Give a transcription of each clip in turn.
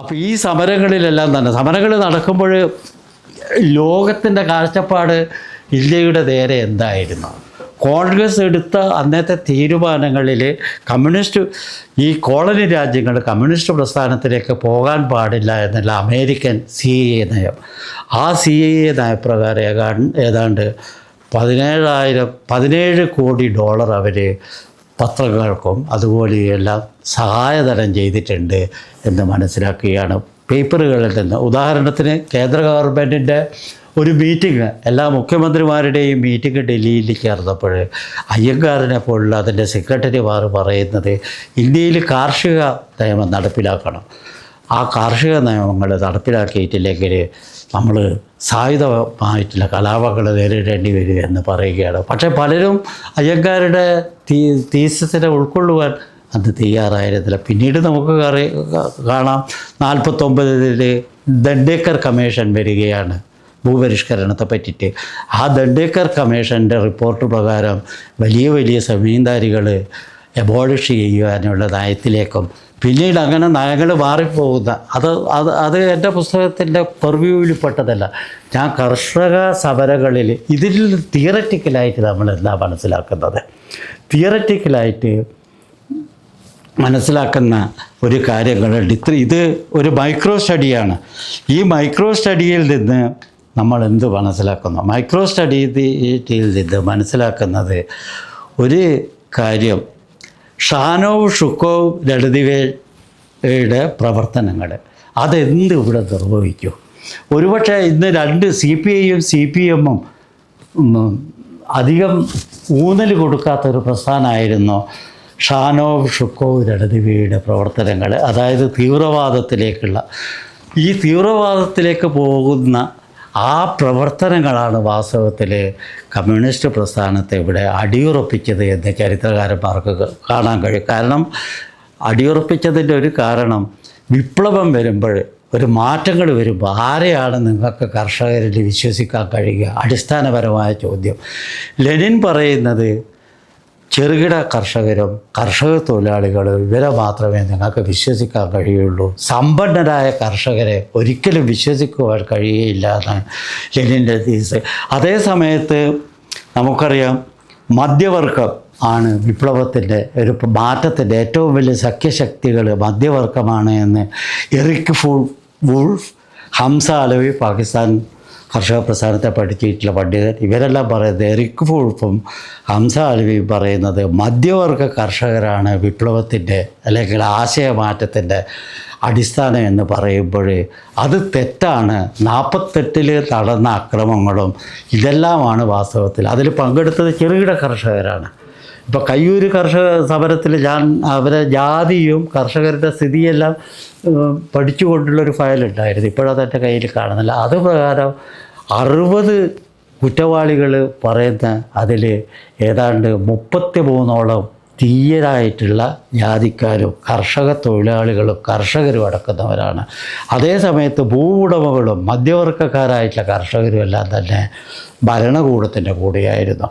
അപ്പോൾ ഈ സമരങ്ങളിലെല്ലാം തന്നെ സമരങ്ങൾ നടക്കുമ്പോൾ ലോകത്തിന്റെ കാഴ്ചപ്പാട് ഇന്ത്യയുടെ നേരെ എന്തായിരുന്നു? കോൺഗ്രസ് എടുത്ത അന്നത്തെ തീരുമാനങ്ങളിൽ കമ്മ്യൂണിസ്റ്റ് ഈ കോളനി രാജ്യങ്ങൾ കമ്മ്യൂണിസ്റ്റ് പ്രസ്ഥാനത്തിലേക്ക് പോകാൻ പാടില്ല എന്നല്ല അമേരിക്കൻ സി എ നയം. ആ സി എ നയപ്രകാരം ഏതാണ്ട് ഏതാണ്ട് പതിനേഴായിരം പതിനേഴ് കോടി ഡോളർ അവർ പത്രങ്ങൾക്കും അതുപോലെയെല്ലാം സഹായധനം ചെയ്തിട്ടുണ്ട് എന്ന് മനസ്സിലാക്കുകയാണ്. പേപ്പറുകളിൽ നിന്ന് ഉദാഹരണത്തിന് കേന്ദ്ര ഗവൺമെന്റിന്റെ ഒരു മീറ്റിംഗ് എല്ലാ മുഖ്യമന്ത്രിമാരുടെയും മീറ്റിംഗ് ഡൽഹിയിൽ ചേർന്നപ്പോൾ അയ്യങ്കാരനെ പോലുള്ള അതിന്റെ സെക്രട്ടറിമാർ പറയുന്നത് ഇന്ത്യയിൽ കാർഷിക നിയമം നടപ്പിലാക്കണം. ആ കാർഷിക നിയമങ്ങൾ നടപ്പിലാക്കിയിട്ടില്ലെങ്കിൽ നമ്മൾ സായുധമായിട്ടുള്ള കലാപങ്ങൾ നേരിടേണ്ടി വരിക എന്ന് പറയുകയാണ്. പക്ഷേ പലരും അയ്യങ്കാരുടെ തീ തീസസിനെ ഉൾക്കൊള്ളുവാൻ അന്ന് തയ്യാറായിരുന്നില്ല. പിന്നീട് നമുക്ക് കറി കാണാം. നാൽപ്പത്തൊമ്പതിൽ ദണ്ഡേക്കർ കമ്മീഷൻ വരികയാണ് ഭൂപരിഷ്കരണത്തെ പറ്റിയിട്ട്. ആ ദണ്ഡേക്കർ കമ്മീഷന്റെ റിപ്പോർട്ട് പ്രകാരം വലിയ വലിയ സമീന്ദാരികൾ എബോളിഷ് ചെയ്യുവാനുള്ള നയത്തിലേക്കും പിന്നീട് അങ്ങനെ നയങ്ങൾ മാറിപ്പോകുന്ന. അത് അത് അത് എന്റെ പുസ്തകത്തിന്റെ പെർവ്യൂവിൽ പെട്ടതല്ല. ഞാൻ കർഷക സമരങ്ങളിൽ ഇതിൽ തിയററ്റിക്കലായിട്ട് നമ്മൾ എന്താ മനസ്സിലാക്കുന്നത്? തിയററ്റിക്കലായിട്ട് മനസ്സിലാക്കുന്ന ഒരു കാര്യങ്ങളുണ്ട് ഇത്ര ഇത് ഒരു മൈക്രോ സ്റ്റഡിയാണ് ഈ മൈക്രോ സ്റ്റഡിയിൽ നിന്ന് നമ്മൾ എന്ത് മനസ്സിലാക്കുന്നു? മൈക്രോ സ്റ്റഡിയിൽ നിന്ന് മനസ്സിലാക്കുന്നത് ഒരു കാര്യം ഷാനോവ് ഷുക്കോവ് ലളിതവയുടെ പ്രവർത്തനങ്ങൾ അതെന്ത് ഇവിടെ നിർവഹിക്കും? ഒരുപക്ഷെ ഇന്ന് രണ്ട് സി പി ഐയും സി പി എമ്മും അധികം ഊന്നൽ കൊടുക്കാത്തൊരു പ്രസ്ഥാനമായിരുന്നു ഷാനോവ് ഷുക്കോവ് ലളിതവയുടെ പ്രവർത്തനങ്ങൾ അതായത് തീവ്രവാദത്തിലേക്കുള്ള ഈ തീവ്രവാദത്തിലേക്ക് പോകുന്ന ആ പ്രവർത്തനങ്ങളാണ് വാസ്തവത്തിൽ കമ്മ്യൂണിസ്റ്റ് പ്രസ്ഥാനത്തെ ഇവിടെ അടിയുറപ്പിച്ചത് എന്ന് ചരിത്രകാരന്മാർക്ക് കാണാൻ കഴിയും. കാരണം അടിയുറപ്പിച്ചതിന്റെ ഒരു കാരണം വിപ്ലവം വരുമ്പോൾ ഒരു മാറ്റങ്ങൾ വരുമ്പോൾ ആരെയാണ് നിങ്ങൾക്ക് കർഷകരിൽ വിശ്വസിക്കാൻ കഴിയുക? അടിസ്ഥാനപരമായ ചോദ്യം. ലെനിൻ പറയുന്നത് ചെറുകിട കർഷകരും കർഷക തൊഴിലാളികളും ഇവരെ മാത്രമേ നിങ്ങൾക്ക് വിശ്വസിക്കാൻ കഴിയുള്ളൂ. സമ്പന്നരായ കർഷകരെ ഒരിക്കലും വിശ്വസിക്കുവാൻ കഴിയുകയില്ല എന്നാണ് ലെനിന്റെ തീസ് അതേ സമയത്ത് നമുക്കറിയാം മധ്യവർഗം ആണ് വിപ്ലവത്തിന്റെ ഒരു മാറ്റത്തിന്റെ ഏറ്റവും വലിയ സഖ്യശക്തികൾ മധ്യവർഗമാണ് എന്ന് എറിക് ഫുൾ വുൾഫ് ഹംസ അലവി പാകിസ്ഥാൻ കർഷക പ്രസ്ഥാനത്തെ പഠിച്ചിട്ടുള്ള പണ്ഡിതൻ ഇവരെല്ലാം പറയുന്നത് എറിക് ഫുൾഫും ഹംസ അലവി പറയുന്നത് മധ്യവർഗ കർഷകരാണ് വിപ്ലവത്തിന്റെ അല്ലെങ്കിൽ ആശയമാറ്റത്തിന്റെ അടിസ്ഥാനം എന്ന് പറയുമ്പോൾ അത് തെറ്റാണ്. നാൽപ്പത്തെട്ടിൽ നടന്ന അക്രമങ്ങളും ഇതെല്ലാമാണ് വാസ്തവത്തിൽ. അതിൽ പങ്കെടുത്തത് ചെറുകിട കർഷകരാണ്. ഇപ്പോൾ കയ്യൂർ കർഷക സമരത്തിൽ ഞാൻ അവരെ ജാതിയും കർഷകരുടെ സ്ഥിതിയെല്ലാം പഠിച്ചു പഠിച്ചുകൊണ്ടുള്ളൊരു ഫയലുണ്ടായിരുന്നു ഇപ്പോഴത് എന്റെ കയ്യിൽ കാണുന്നില്ല അത് പ്രകാരം അറുപത് കുറ്റവാളികൾ പറയുന്ന അതിൽ ഏതാണ്ട് മുപ്പത്തി മൂന്നോളം തീയരായിട്ടുള്ള ജാതിക്കാരും കർഷക തൊഴിലാളികളും കർഷകരും അടക്കുന്നവരാണ് അതേ സമയത്ത് ഭൂവുടമകളും മധ്യവർഗക്കാരായിട്ടുള്ള കർഷകരും എല്ലാം തന്നെ ഭരണകൂടത്തിന്റെ കൂടെയായിരുന്നു.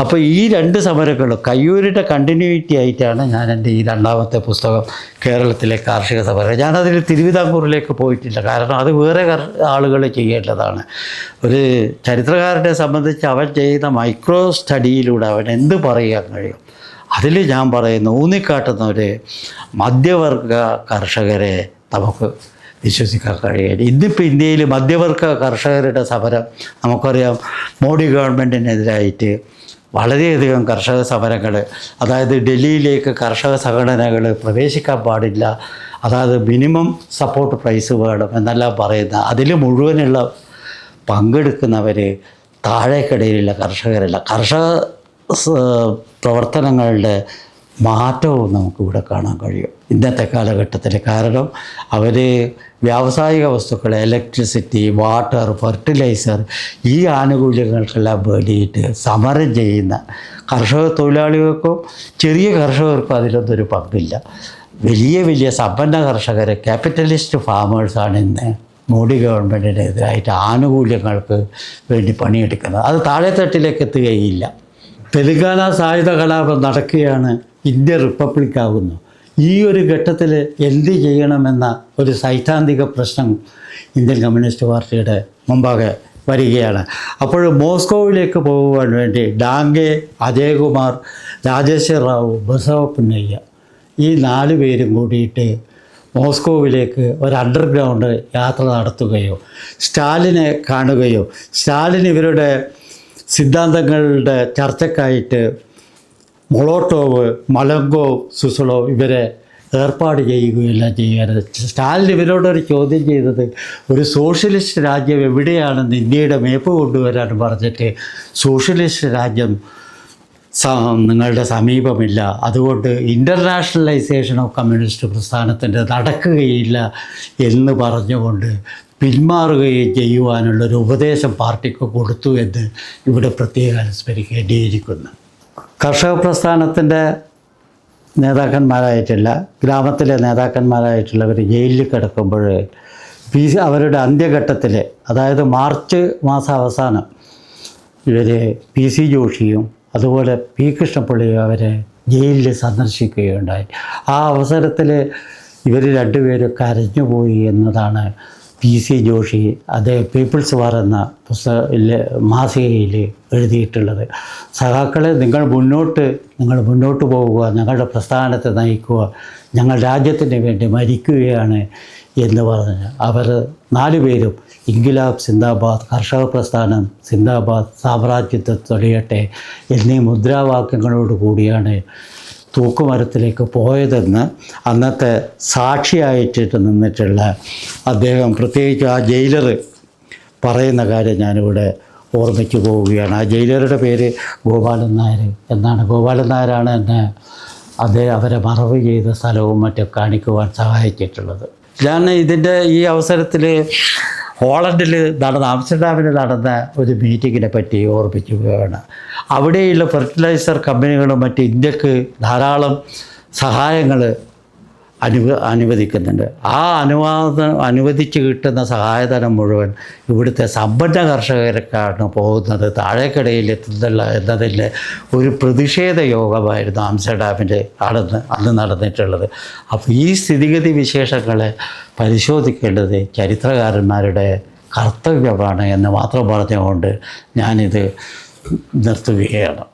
അപ്പോൾ ഈ രണ്ട് സമരങ്ങളും കയ്യൂരിന്റെ കണ്ടിന്യൂറ്റി ആയിട്ടാണ് ഞാൻ എന്റെ ഈ രണ്ടാമത്തെ പുസ്തകം കേരളത്തിലെ കാർഷിക സമരം. ഞാനതിൽ തിരുവിതാംകൂറിലേക്ക് പോയിട്ടില്ല. കാരണം അത് വേറെ ആളുകൾ ചെയ്യേണ്ടതാണ്. ഒരു ചരിത്രകാരനെ സംബന്ധിച്ച് അവൻ ചെയ്യുന്ന മൈക്രോ സ്റ്റഡിയിലൂടെ അവൻ എന്ത് പറയാൻ കഴിയും? അതിൽ ഞാൻ പറയുന്നു ഊന്നിക്കാട്ടുന്നവരെ മധ്യവർഗ കർഷകരെ നമുക്ക് വിശ്വസിക്കാൻ കഴിയില്ല ഇന്നിപ്പോൾ ഇന്ത്യയിൽ മധ്യവർഗ കർഷകരുടെ സമരം നമുക്കറിയാം മോഡി ഗവൺമെന്റിനെതിരായിട്ട് വളരെയധികം കർഷക സമരങ്ങൾ അതായത് ഡൽഹിയിലേക്ക് കർഷക സംഘടനകൾ പ്രവേശിക്കാൻ പാടില്ല അതായത് മിനിമം സപ്പോർട്ട് പ്രൈസ് വേണം എന്നെല്ലാം പറയുന്ന അതിൽ മുഴുവനുള്ള പങ്കെടുക്കുന്നവർ താഴേക്കിടയിലുള്ള കർഷകരല്ല. കർഷക പ്രവർത്തനങ്ങളുടെ മാറ്റവും നമുക്കിവിടെ കാണാൻ കഴിയും. ഇന്നത്തെ കാലഘട്ടത്തിൽ കാരണം അവർ വ്യാവസായിക വസ്തുക്കൾ ഇലക്ട്രിസിറ്റി വാട്ടർ ഫെർട്ടിലൈസർ ഈ ആനുകൂല്യങ്ങൾക്കെല്ലാം വേണ്ടിയിട്ട് സമരം ചെയ്യുന്ന കർഷക തൊഴിലാളികൾക്കും ചെറിയ കർഷകർക്കും അതിലൊന്നും ഒരു പങ്കില്ല. വലിയ വലിയ സമ്പന്ന കർഷകർ ക്യാപിറ്റലിസ്റ്റ് ഫാമേഴ്സാണ് ഇന്ന് മോഡി ഗവൺമെന്റിനെതിരായിട്ട് ആനുകൂല്യങ്ങൾക്ക് വേണ്ടി പണിയെടുക്കുന്നത്. അത് താഴെത്തട്ടിലേക്ക് എത്തുകയില്ല. തെലുങ്കാന സായുധ കലാപം നടക്കുകയാണ് ഇന്ത്യ റിപ്പബ്ലിക് ആകുന്നു. ഈ ഒരു ഘട്ടത്തിൽ എന്ത് ചെയ്യണമെന്ന ഒരു സൈദ്ധാന്തിക പ്രശ്നം ഇന്ത്യൻ കമ്മ്യൂണിസ്റ്റ് പാർട്ടിയുടെ മുമ്പാകെ വരികയാണ്. അപ്പോൾ മോസ്കോവിലേക്ക് പോകുവാൻ വേണ്ടി ഡാംഗെ അജയകുമാർ രാജേശ്വർ റാവു ബസവ പുന്നയ്യ ഈ നാല് പേരും കൂടിയിട്ട് മോസ്കോവിലേക്ക് ഒരു അണ്ടർഗ്രൗണ്ട് യാത്ര നടത്തുകയോ സ്റ്റാലിനെ കാണുകയോ സ്റ്റാലിൻ ഇവരുടെ സിദ്ധാന്തങ്ങളുടെ ചർച്ചക്കായിട്ട് മൊളോട്ടോവ് മലങ്കോ സുസളോ ഇവരെ ഏർപ്പാട് ചെയ്യുകയെല്ലാം ചെയ്യാറ് സ്റ്റാലിൻ ഇവരോടൊരു ചോദ്യം ചെയ്തത് ഒരു സോഷ്യലിസ്റ്റ് രാജ്യം എവിടെയാണെന്ന് ഇന്ത്യയുടെ മേപ്പ് കൊണ്ടുവരാൻ പറഞ്ഞിട്ട് സോഷ്യലിസ്റ്റ് രാജ്യം നിങ്ങളുടെ സമീപമില്ല. അതുകൊണ്ട് ഇന്റർനാഷണലൈസേഷൻ ഓഫ് കമ്മ്യൂണിസ്റ്റ് പ്രസ്ഥാനത്തിന്റെ നടക്കുകയില്ല എന്ന് പറഞ്ഞുകൊണ്ട് പിന്മാറുകയും ചെയ്യുവാനുള്ളൊരു ഉപദേശം പാർട്ടിക്ക് കൊടുത്തു എന്ന് ഇവിടെ പ്രത്യേകം അനുസ്മരിക്കേണ്ടിയിരിക്കുന്നു. കർഷക പ്രസ്ഥാനത്തിന്റെ നേതാക്കന്മാരായിട്ടില്ല ഗ്രാമത്തിലെ നേതാക്കന്മാരായിട്ടുള്ളവർ ജയിലിൽ കിടക്കുമ്പോൾ പി അവരുടെ അന്ത്യഘട്ടത്തിൽ അതായത് മാർച്ച് മാസം അവസാനം ഇവർ പി സി ജോഷിയും അതുപോലെ പി കൃഷ്ണപ്പള്ളി അവരെ ജയിലിൽ സന്ദർശിക്കുകയുണ്ടായി. ആ അവസരത്തിൽ ഇവർ രണ്ടുപേരും കരഞ്ഞുപോയി എന്നതാണ് പി സി ജോഷി അദ്ദേഹം പീപ്പിൾസ് വാർ എന്ന പുസ്തകത്തിലെ മാസികയിൽ എഴുതിയിട്ടുള്ളത്. സഖാക്കളെ നിങ്ങൾ മുന്നോട്ട് നിങ്ങൾ മുന്നോട്ട് പോവുക ഞങ്ങളുടെ പ്രസ്ഥാനത്തെ നയിക്കുക ഞങ്ങൾ രാജ്യത്തിന് വേണ്ടി മരിക്കുകയാണ് എന്ന് പറഞ്ഞ് അവർ നാല് പേരും ഇൻഗിലാബ് സിന്ദാബാദ് കർഷക പ്രസ്ഥാനം സിന്ദാബാദ് സാമ്രാജ്യത്വം തൊടിയട്ടെ എന്നീ മുദ്രാവാക്യങ്ങളോട് കൂടിയാണ് തൂക്കുമരത്തിലേക്ക് പോയതെന്ന് അന്നത്തെ സാക്ഷിയായിട്ട് നിന്നിട്ടുള്ള അദ്ദേഹം പ്രത്യേകിച്ച് ആ ജയിലർ പറയുന്ന കാര്യം ഞാനിവിടെ ഓർമ്മിച്ച് പോവുകയാണ്. ആ ജയിലറുടെ പേര് ഗോപാലൻ നായർ എന്നാണ്. ഗോപാലൻ നായരാണ് എന്നെ അദ്ദേഹം അവരെ മറവ് ചെയ്ത സ്ഥലവും മറ്റും കാണിക്കുവാൻ സഹായിച്ചിട്ടുള്ളത്. ഞാൻ ഇതിന്റെ ഈ അവസരത്തിൽ ഹോളണ്ടിൽ നടന്ന ആംസ്റ്റർഡാമിൽ നടന്ന ഒരു മീറ്റിങ്ങിനെ പറ്റി ഓർമ്മിക്കുകയാണ്. അവിടെയുള്ള ഫെർട്ടിലൈസർ കമ്പനികളും മറ്റ് ഇന്ത്യയ്ക്ക് ധാരാളം സഹായങ്ങൾ അനുവ അനുവദിക്കുന്നുണ്ട്. ആ അനുവാദം അനുവദിച്ച് കിട്ടുന്ന സഹായധനം മുഴുവൻ ഇവിടുത്തെ സമ്പന്ന കർഷകർക്കാണ് പോകുന്നത്. താഴേക്കിടയിൽ എത്തുന്നില്ല എന്നതിന്റെ ഒരു പ്രതിഷേധ യോഗമായിരുന്നു ആംസ്റ്റർഡാമിന്റെ അടന്ന് അന്ന് നടന്നിട്ടുള്ളത്. അപ്പോൾ ഈ സ്ഥിതിഗതി വിശേഷങ്ങളെ പരിശോധിക്കേണ്ടത് ചരിത്രകാരന്മാരുടെ കർത്തവ്യമാണ് എന്ന് മാത്രം പറഞ്ഞുകൊണ്ട് ഞാനിത് നിർത്തുകയാണ്.